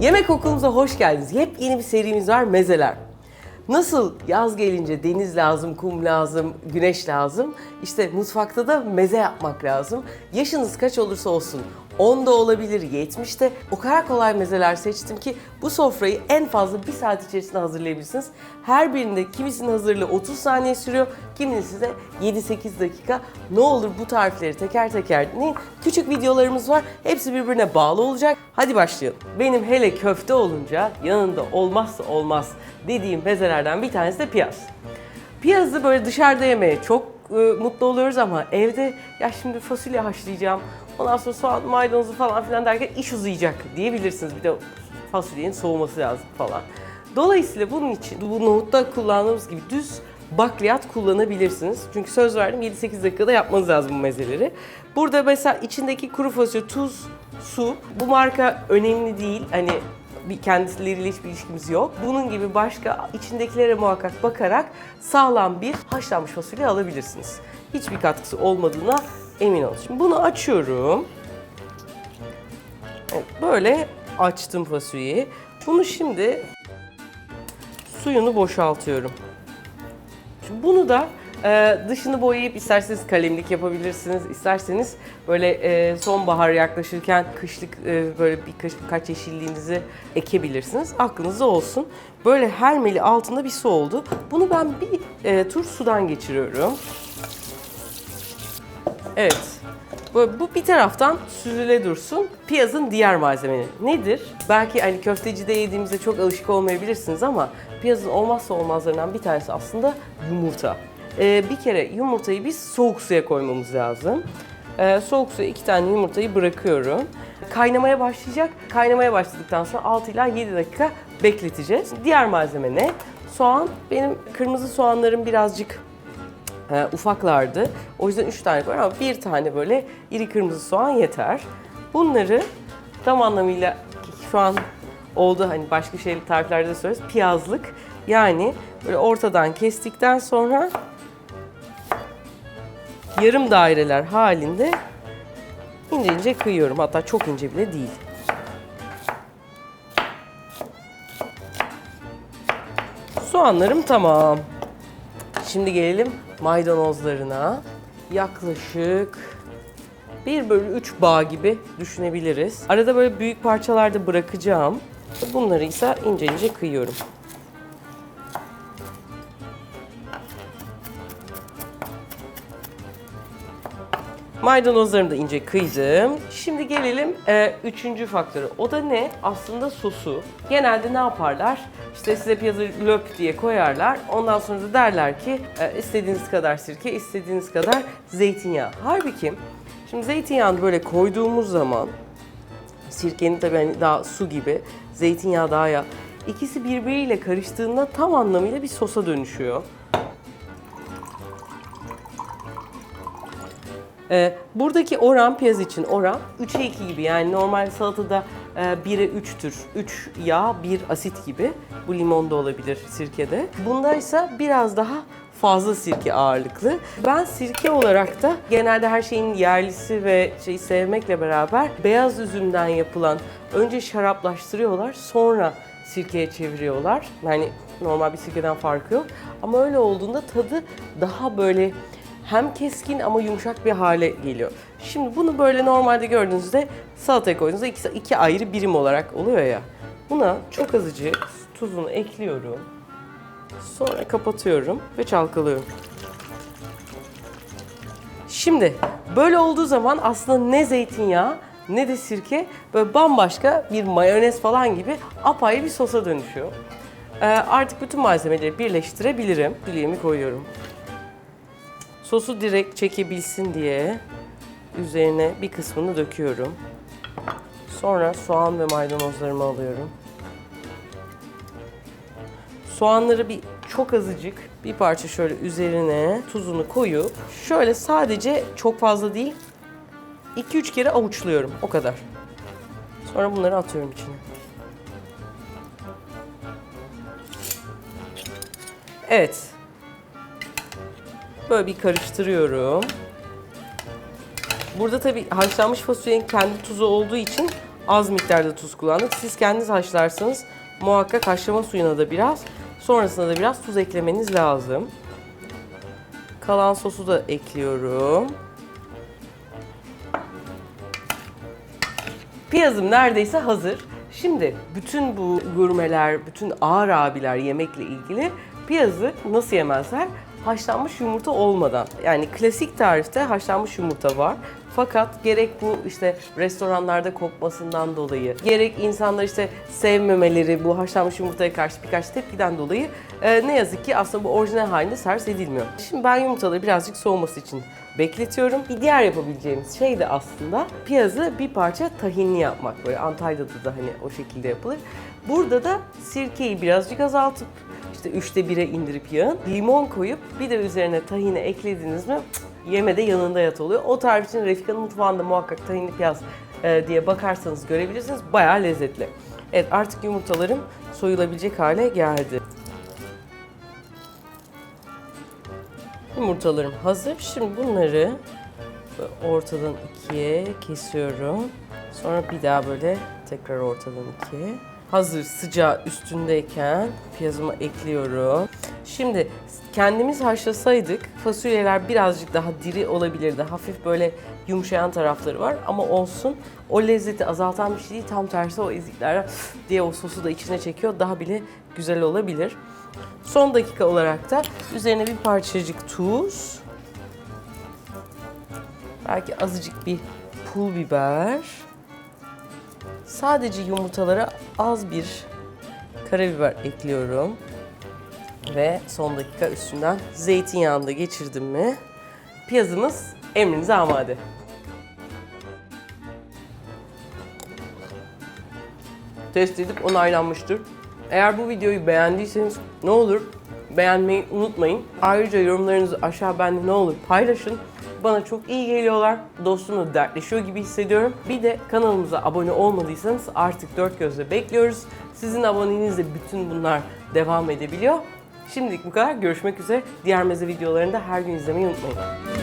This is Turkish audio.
Yemek okulumuza hoş geldiniz. Yepyeni bir serimiz var mezeler. Nasıl yaz gelince deniz lazım, kum lazım, güneş lazım. İşte mutfakta da meze yapmak lazım. Yaşınız kaç olursa olsun 10 da olabilir, 70 de o kadar kolay mezeler seçtim ki bu sofrayı en fazla bir saat içerisinde hazırlayabilirsiniz. Her birinde kimisinin hazırlığı 30 saniye sürüyor, kimisi de 7-8 dakika. Ne olur bu tarifleri teker teker dinleyin. Küçük videolarımız var. Hepsi birbirine bağlı olacak. Hadi başlayalım. Benim hele köfte olunca yanında olmazsa olmaz dediğim mezelerden bir tanesi de piyaz. Piyazı böyle dışarıda yemeye çok e, mutlu oluyoruz ama evde ya şimdi fasulye haşlayacağım. Ondan sonra soğan, maydanozu falan filan derken iş uzayacak diyebilirsiniz. Bir de fasulyenin soğuması lazım falan. Dolayısıyla bunun için bu nohutta kullandığımız gibi düz bakliyat kullanabilirsiniz. Çünkü söz verdim 7-8 dakikada yapmanız lazım bu mezeleri. Burada mesela içindeki kuru fasulye, tuz, su. Bu marka önemli değil. Hani bir kendileriyle hiçbir ilişkimiz yok. Bunun gibi başka içindekilere muhakkak bakarak sağlam bir haşlanmış fasulye alabilirsiniz. Hiçbir katkısı olmadığına emin olun. Şimdi bunu açıyorum. Evet, böyle açtım fasulyeyi. Bunu şimdi suyunu boşaltıyorum. Şimdi bunu da e, dışını boyayıp isterseniz kalemlik yapabilirsiniz. isterseniz böyle e, sonbahar yaklaşırken kışlık e, böyle birkaç, birkaç yeşilliğinizi ekebilirsiniz. Aklınızda olsun. Böyle hermeli altında bir su oldu. Bunu ben bir e, tur sudan geçiriyorum. Evet. Bu, bu bir taraftan süzüle dursun. Piyazın diğer malzemeleri nedir? Belki hani köftecide yediğimizde çok alışık olmayabilirsiniz ama piyazın olmazsa olmazlarından bir tanesi aslında yumurta. Ee, bir kere yumurtayı biz soğuk suya koymamız lazım. Ee, soğuk suya iki tane yumurtayı bırakıyorum. Kaynamaya başlayacak. Kaynamaya başladıktan sonra 6 ila 7 dakika bekleteceğiz. Diğer malzeme ne? Soğan. Benim kırmızı soğanlarım birazcık e, ufaklardı. O yüzden 3 tane var ama bir tane böyle iri kırmızı soğan yeter. Bunları tam anlamıyla şu an oldu hani başka şey tariflerde de söyleriz. Piyazlık yani böyle ortadan kestikten sonra yarım daireler halinde ince ince kıyıyorum. Hatta çok ince bile değil. Soğanlarım tamam. Şimdi gelelim maydanozlarına. Yaklaşık 1 bölü 3 bağ gibi düşünebiliriz. Arada böyle büyük parçalarda bırakacağım. Bunları ise ince ince kıyıyorum. Maydanozlarımı da ince kıydım. Şimdi gelelim e, üçüncü faktörü. O da ne? Aslında sosu. Genelde ne yaparlar? İşte size piyazı löp diye koyarlar. Ondan sonra da derler ki e, istediğiniz kadar sirke, istediğiniz kadar zeytinyağı. Halbuki şimdi zeytinyağını böyle koyduğumuz zaman sirkenin tabii hani daha su gibi, zeytinyağı daha ya. İkisi birbiriyle karıştığında tam anlamıyla bir sosa dönüşüyor. Ee, buradaki oran piyaz için oran 3'e 2 gibi yani normal salatada e, 1'e 3'tür. 3 yağ, 1 asit gibi. Bu limonda olabilir sirkede. Bunda ise biraz daha fazla sirke ağırlıklı. Ben sirke olarak da genelde her şeyin yerlisi ve şeyi sevmekle beraber beyaz üzümden yapılan önce şaraplaştırıyorlar sonra sirkeye çeviriyorlar. Yani normal bir sirkeden farkı yok. Ama öyle olduğunda tadı daha böyle hem keskin ama yumuşak bir hale geliyor. Şimdi bunu böyle normalde gördüğünüzde salataya koyduğunuzda iki, iki ayrı birim olarak oluyor ya. Buna çok azıcık tuzunu ekliyorum. Sonra kapatıyorum ve çalkalıyorum. Şimdi böyle olduğu zaman aslında ne zeytinyağı ne de sirke böyle bambaşka bir mayonez falan gibi apayrı bir sosa dönüşüyor. Ee, artık bütün malzemeleri birleştirebilirim. Dileğimi koyuyorum. Sosu direkt çekebilsin diye üzerine bir kısmını döküyorum. Sonra soğan ve maydanozlarımı alıyorum. Soğanları bir çok azıcık bir parça şöyle üzerine tuzunu koyup şöyle sadece çok fazla değil 2-3 kere avuçluyorum o kadar. Sonra bunları atıyorum içine. Evet. Böyle bir karıştırıyorum. Burada tabii haşlanmış fasulyenin kendi tuzu olduğu için az miktarda tuz kullandık. Siz kendiniz haşlarsanız muhakkak haşlama suyuna da biraz, sonrasında da biraz tuz eklemeniz lazım. Kalan sosu da ekliyorum. Piyazım neredeyse hazır. Şimdi bütün bu gurmeler, bütün ağır abiler yemekle ilgili piyazı nasıl yemezler? Haşlanmış yumurta olmadan. Yani klasik tarifte haşlanmış yumurta var. Fakat gerek bu işte restoranlarda kokmasından dolayı, gerek insanlar işte sevmemeleri bu haşlanmış yumurtaya karşı birkaç tepkiden dolayı e, ne yazık ki aslında bu orijinal halinde servis edilmiyor. Şimdi ben yumurtaları birazcık soğuması için bekletiyorum. Bir diğer yapabileceğimiz şey de aslında piyazı bir parça tahinli yapmak. Böyle Antalya'da da hani o şekilde yapılır. Burada da sirkeyi birazcık azaltıp işte üçte bire indirip yağın, limon koyup bir de üzerine tahini eklediniz mi cık, yemede yanında yat oluyor. O tarif için Refika'nın mutfağında muhakkak tahinli piyaz e, diye bakarsanız görebilirsiniz. Bayağı lezzetli. Evet artık yumurtalarım soyulabilecek hale geldi. Yumurtalarım hazır. Şimdi bunları ortadan ikiye kesiyorum. Sonra bir daha böyle tekrar ortadan ikiye. Hazır sıcağı üstündeyken piyazımı ekliyorum. Şimdi kendimiz haşlasaydık fasulyeler birazcık daha diri olabilirdi. Hafif böyle yumuşayan tarafları var ama olsun. O lezzeti azaltan bir şey değil. Tam tersi o ezikler diye o sosu da içine çekiyor. Daha bile güzel olabilir. Son dakika olarak da üzerine bir parçacık tuz. Belki azıcık bir pul biber. Sadece yumurtalara az bir karabiber ekliyorum. Ve son dakika üstünden zeytinyağını da geçirdim mi piyazımız emrinize amade. Test edip onaylanmıştır. Eğer bu videoyu beğendiyseniz ne olur beğenmeyi unutmayın. Ayrıca yorumlarınızı aşağı bende ne olur paylaşın. Bana çok iyi geliyorlar. Dostumla dertleşiyor gibi hissediyorum. Bir de kanalımıza abone olmadıysanız artık dört gözle bekliyoruz. Sizin aboneliğinizle bütün bunlar devam edebiliyor. Şimdilik bu kadar. Görüşmek üzere. Diğer meze videolarını da her gün izlemeyi unutmayın.